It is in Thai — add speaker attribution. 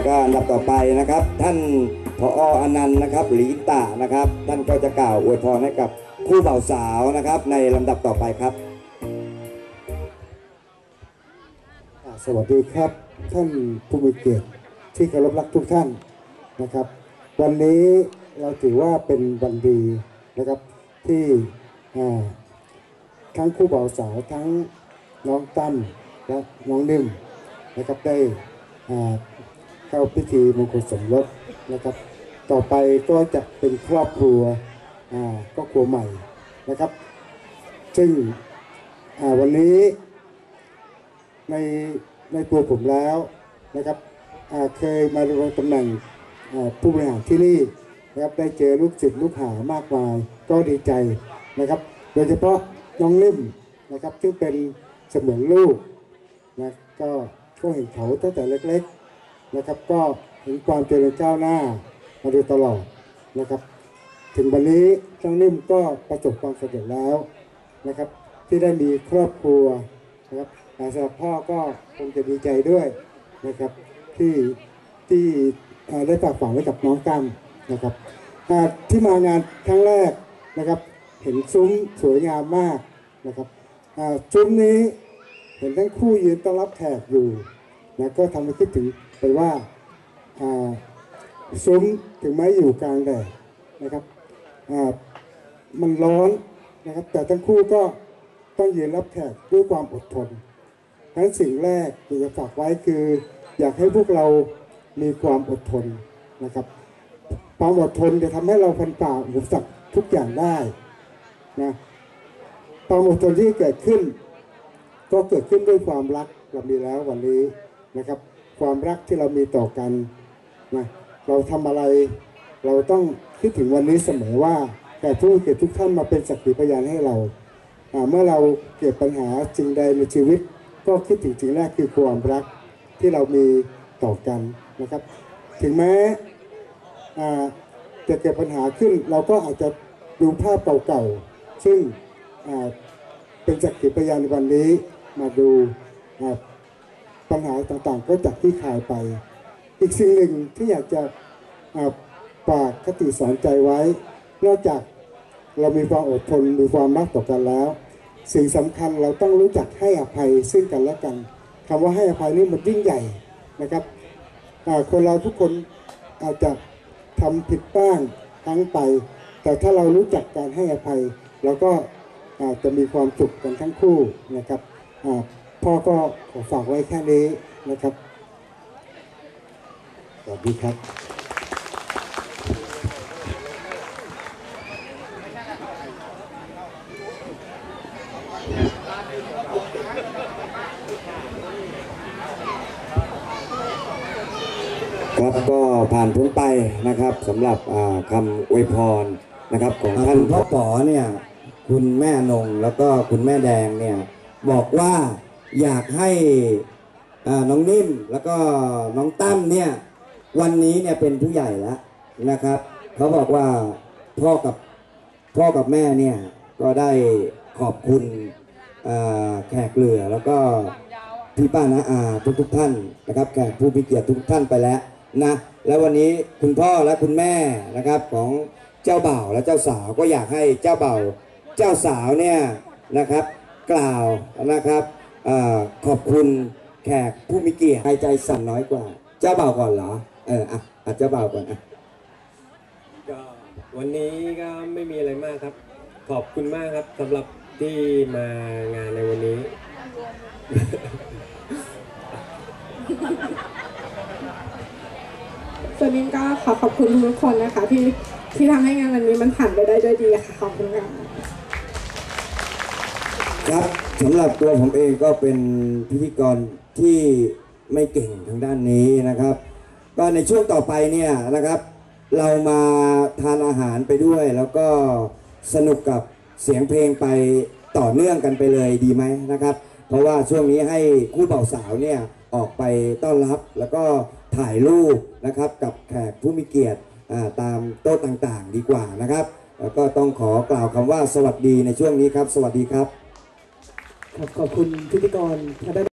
Speaker 1: แล้วก็อันดับต่อไปนะครับ ท่านผออนันต์นะครับหลีตะนะครับ ท่านก็จะกล่าวอวยพรให้กับคู่บ่าวสาวนะครับ ในลำดับต่อไปครับ
Speaker 2: สวัสดีครับ ท่านผู้มีเกียรติที่เคารพรักทุกท่านนะครับ วันนี้เราถือว่าเป็นวันดีนะครับที่ทั้งคู่บ่าวสาวทั้งน้องตั้มและน้องนิ่มนะครับได้ เข้าพิธีมงคลสมรสนะครับ ต่อไปก็จะเป็นครอบครัวอ่าครอบครัวใหม่นะครับ ซึ่งอ่าวันนี้ในในตัวผมแล้วนะครับอ่าเคยมาดำรงตำแหน่งอ่าผู้บริหารที่นี่นะครับได้เจอลูกศิษย์ลูกหามากมายก็ดีใจนะครับ โดยเฉพาะน้องนิ่มนะครับซึ่งเป็นเสมือนลูกนะก็ก็เห็นเขาตั้งแต่เล็กๆ นะครับ ก็เห็นความเจริญก้าวหน้ามาโดยตลอดนะครับ ถึงวันนี้น้องนิ่มก็ประสบความสำเร็จแล้วนะครับ ที่ได้มีครอบครัวนะครับแต่สำหรับพ่อก็คงจะดีใจด้วยนะครับ ที่ที่ได้ฝากฝังไว้กับน้องตั้มนะครับที่มางานครั้งแรกนะครับ เห็นซุ้มสวยงามมากนะครับซุ้มนี้เห็นทั้งคู่ยืนต้อนรับแขกอยู่ นะก็ทำให้คิดถึงไปว่าซุ้มถึงแม้อยู่กลางแดดนะครับมันร้อนนะครับ แต่ทั้งคู่ก็ต้องยืนรับแขกด้วยความอดทนทั้นสิ่งแรกที่จะฝากไว้คือ อยากให้พวกเรามีความอดทนนะครับความอดทนจะทำให้เราพันฝ่าอุปสรรคทุกอย่างได้นะความอดทนที่เกิดขึ้น ก็เกิดขึ้นด้วยความรักเรามีแล้ววันนี้ นะครับ ความรักที่เรามีต่อกันนะเราทำอะไร เราต้องคิดถึงวันนี้เสมอว่าแต่ผู้เกียรติทุกท่านมาเป็นสักขีพยานให้เรา เมื่อเราเกิดปัญหาจริงใดในชีวิต ก็คิดถึงสิ่งแรกคือความรักที่เรามีต่อกันนะครับ ถึงแม้จะเกิดปัญหาขึ้น เราก็อาจจะดูภาพเก่าๆซึ่งเป็นสักขีพยานในวันนี้มาดู ปัญหาต่างๆ ก็จากที่คลายไป อีกสิ่งหนึ่งที่อยากจะอ่าฝากคติสอนใจไว้ นอกจากเรามีความอดทนมีความรักต่อกันแล้ว สิ่งสำคัญเราต้องรู้จักให้อภัยซึ่งกันและกันคำว่าให้อภัยนี่มันยิ่งใหญ่นะครับคนเราทุกคนอาจจะทำผิดบ้างทั้งไป แต่ถ้าเรารู้จักการให้อภัยเราก็อาจจะมีความสุขกันทั้งคู่นะครับ พ่อก็ขอฝากไว้แค่นี้นะครับ สวัสดีครับ
Speaker 1: ครับก็ผ่านพ้นไปนะครับสำหรับอ่าคำอวยพรนะครับของท่าน
Speaker 3: พ่อป๋อเนี่ย คุณแม่นงแล้วก็คุณแม่แดงเนี่ย บอกว่า อยากให้น้องนิ่มแล้วก็น้องตั้มเนี่ยวันนี้เนี่ยเป็นผู้ใหญ่แล้วนะครับเขาบอกว่าพ่อกับพ่อกับแม่เนี่ยก็ได้ขอบคุณแขกเรือแล้วก็พี่ป้านาอาทุกทุกท่านนะครับแขกผู้มีเกียรติทุกท่านไปแล้วนะแล้ววันนี้คุณพ่อและคุณแม่นะครับของเจ้าบ่าวและเจ้าสาวก็อยากให้เจ้าบ่าวเจ้าสาวเนี่ยนะครับกล่าวนะครับ ขอบคุณแขกผู้มีเกียรติใครใจสั่นน้อยกว่า เจ้าบ่าวก่อนเหรอ เออ อะอะเจ้าบ่าวก่อนอะ
Speaker 4: ก็วันนี้ก็ไม่มีอะไรมากครับ ขอบคุณมากครับสำหรับที่มางานในวันนี้
Speaker 5: ส่วนนี้ก็ขอขอบคุณทุกคนนะคะ ที่ที่ทำให้งานวันนี้มันผ่านไปได้ด้วยดีค่ะ ขอบคุณค่ะ
Speaker 3: ครับสำหรับตัวผมเองก็เป็นพิธีกรที่ไม่เก่งทางด้านนี้นะครับ ก็ในช่วงต่อไปเนี่ยนะครับ เรามาทานอาหารไปด้วย แล้วก็สนุกกับเสียงเพลงไปต่อเนื่องกันไปเลยดีไหมนะครับ เพราะว่าช่วงนี้ให้คู่บ่าวสาวเนี่ยออกไปต้อนรับแล้วก็ถ่ายรูปนะครับกับแขกผู้มีเกียรติตามโต๊ะต่างๆ ดีกว่านะครับ แล้วก็ต้องขอกล่าวคำว่าสวัสดีในช่วงนี้ครับ สวัสดีครับ
Speaker 6: ขอบคุณพิธีกรท่าน